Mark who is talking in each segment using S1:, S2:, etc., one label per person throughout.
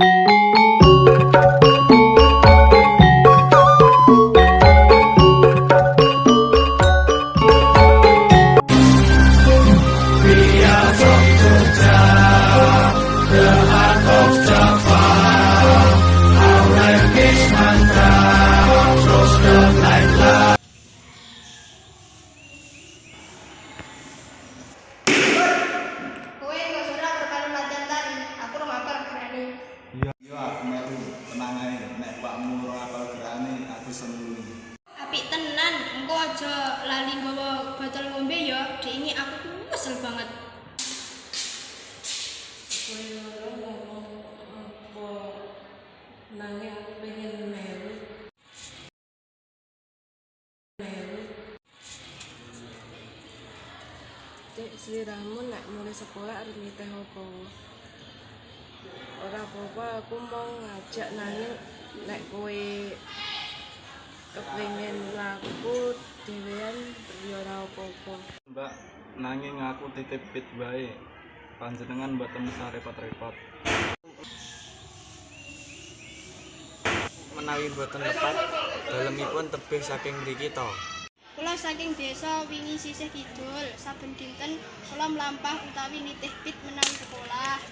S1: Kowe engko aja lali nggawa botol ngombe ya, diingi aku kesel banget.
S2: Cek sliramu nek mulai sekolah arep niteh apa? Ora apa-apa aku mau ngajak nanging nek kowe kepengen laku dhewean ya ora apa-apa.
S3: Mbak nanging aku titip pit bae. Panjenengan mboten usah repot-repot.
S4: menawi boten lepat dalemipun tebih saking mriki to.
S1: Kula saking desa wingi sisih kidul, saben dinten kula mlampah utawi nitih pit menawi sekolah.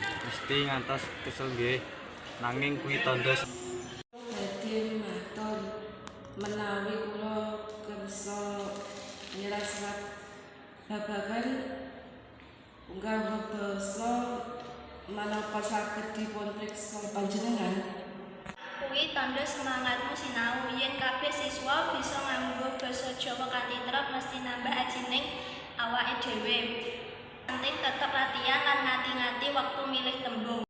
S4: Gusti ngantos kesel nggih. Nanging kuwi tandha
S2: matur menawi kula kersa nyerat babagan unggah basa menapa saged dipun priksa panjenengan
S5: Kuwi tandha semangatmu sinau yen kabeh siswa bisa nganggo basa Jawa kanthi trep mesti nambah ajining awake dhewe. Penting tetep latihan lan ngati-ngati waktu milih tembung.